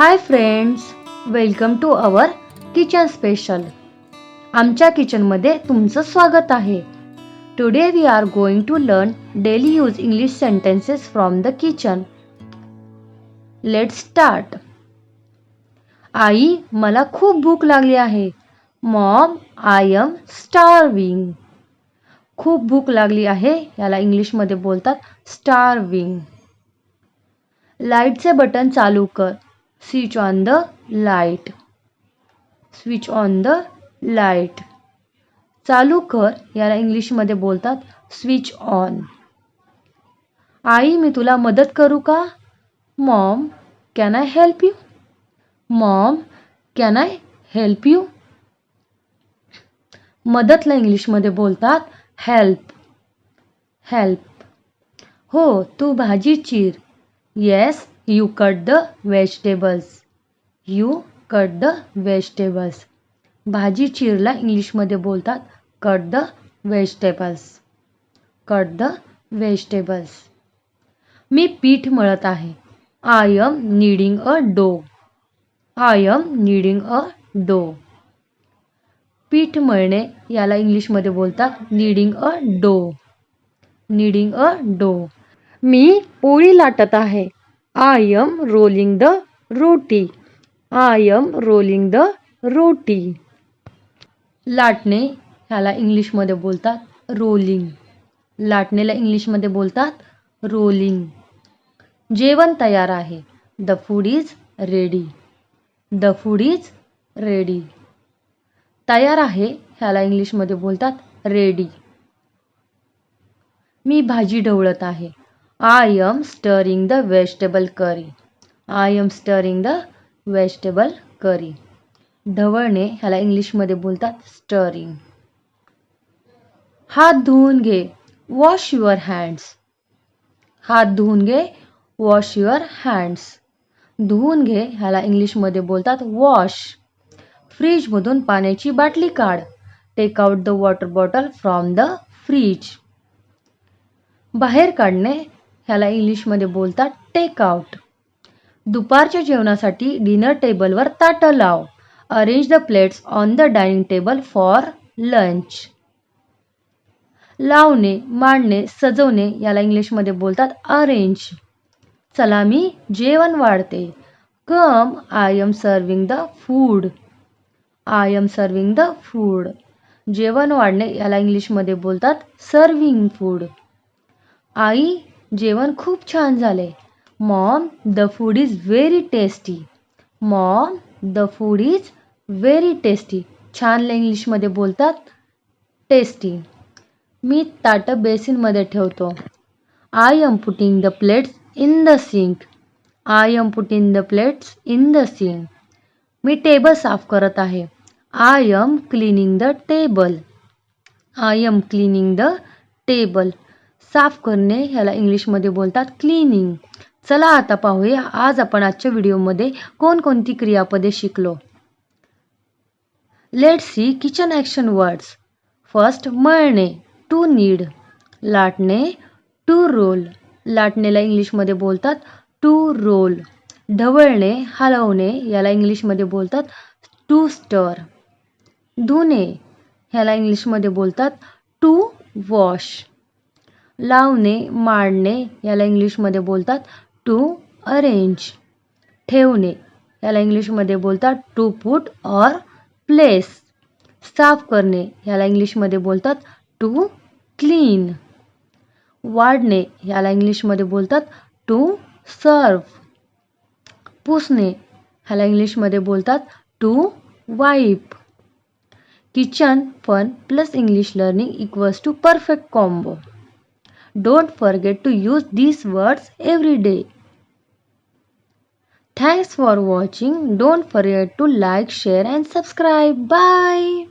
Hi friends welcome to our kitchen special आमच्या किचनमध्ये तुमचं स्वागत आहे. Today we are going to learn daily use English sentences from the kitchen let start आई मला खूप भूक लागली आहे. मॉम आय एम स्टारविंग खूप भूक लागली आहे याला इंग्लिशमध्ये बोलतात स्टारविंग लाईटचे बटन चालू कर. Switch on the light switch on the light चालू कर. याला इंग्लिशमध्ये बोलतात स्विच ऑन आई मी तुला मदत करू का? Mom can I help you mom can I help you मदतला इंग्लिशमध्ये बोलतात हेल्प हेल्प हो तू भाजी चीर. Yes you cut the vegetables you cut the vegetables भाजी चिरला इंग्लिशमध्ये बोलतात cut the vegetables cut the vegetables मी पीठ मळत आहे. आय एम नीडिंग अ डो आय एम नीडिंग अ डो पीठ मळणे याला इंग्लिशमध्ये बोलतात नीडिंग अ डो नीडिंग अ डो मी पोळी लाटत आहे. I am rolling the roti I am rolling the roti लाटणे ह्याला इंग्लिशमध्ये बोलतात रोलिंग लाटणेला इंग्लिशमध्ये बोलतात रोलिंग जेवण तयार आहे. The food is ready the food is ready तयार आहे ह्याला इंग्लिशमध्ये बोलतात रेडी मी भाजी ढवळत आहे. I am stirring the vegetable curry I am stirring the vegetable curry ढवळणे ह्याला इंग्लिशमध्ये बोलतात स्टरिंग हात धुवून घे. वॉश युअर हँड्स हात धुवून घे. वॉश युअर हँड्स धुवून घे ह्याला इंग्लिशमध्ये बोलतात वॉश फ्रीजमधून पाण्याची बाटली काढ. Take out the water bottle from the fridge बाहेर काढणे. ह्याला इंग्लिशमध्ये बोलतात टेक आउट दुपारच्या जेवणासाठी डिनर टेबलवर ताटं लाव arrange the plates on the dining table for lunch लावणे मांडणे सजवणे याला इंग्लिशमध्ये बोलतात अरेंज चला मी जेवण वाढते. Come I am serving the food I am serving the food जेवण वाढणे याला इंग्लिशमध्ये बोलतात सर्विंग फूड आई जेवण खूप छान झाले. Mom the food is very tasty. Mom the food is very tasty. छान इंग्लिशमध्ये बोलतात टेस्टी. मी ताटं बेसिनमध्ये ठेवतो. I am putting the plates in the sink I am putting the plates in the sink me table साफ करत आहे. I am cleaning the table I am cleaning the table साफ करणे ह्याला इंग्लिशमध्ये बोलतात क्लिनिंग चला आता पाहूया आज आपण आजच्या व्हिडिओमध्ये कोणकोणती क्रियापदे शिकलो. Let see kitchen action words first मळणे to knead लाटणे टू रोल लाटणेला इंग्लिशमध्ये बोलतात टू रोल ढवळणे हलवणे याला इंग्लिशमध्ये बोलतात टू स्टर धुणे ह्याला इंग्लिशमध्ये बोलतात टू वॉश लावणे मांडणे याला इंग्लिशमध्ये बोलतात टू अरेंज ठेवणे याला इंग्लिशमध्ये बोलतात टू पुट ऑर प्लेस साफ़ करणे याला इंग्लिशमध्ये बोलतात टू क्लीन वाढणे याला इंग्लिशमध्ये बोलतात टू सर्व पुसणे ह्याला इंग्लिशमध्ये बोलतात to wipe kitchen fun plus English learning equals to perfect combo Don't forget to use these words every day. Thanks for watching. Don't forget to like, share and subscribe. Bye.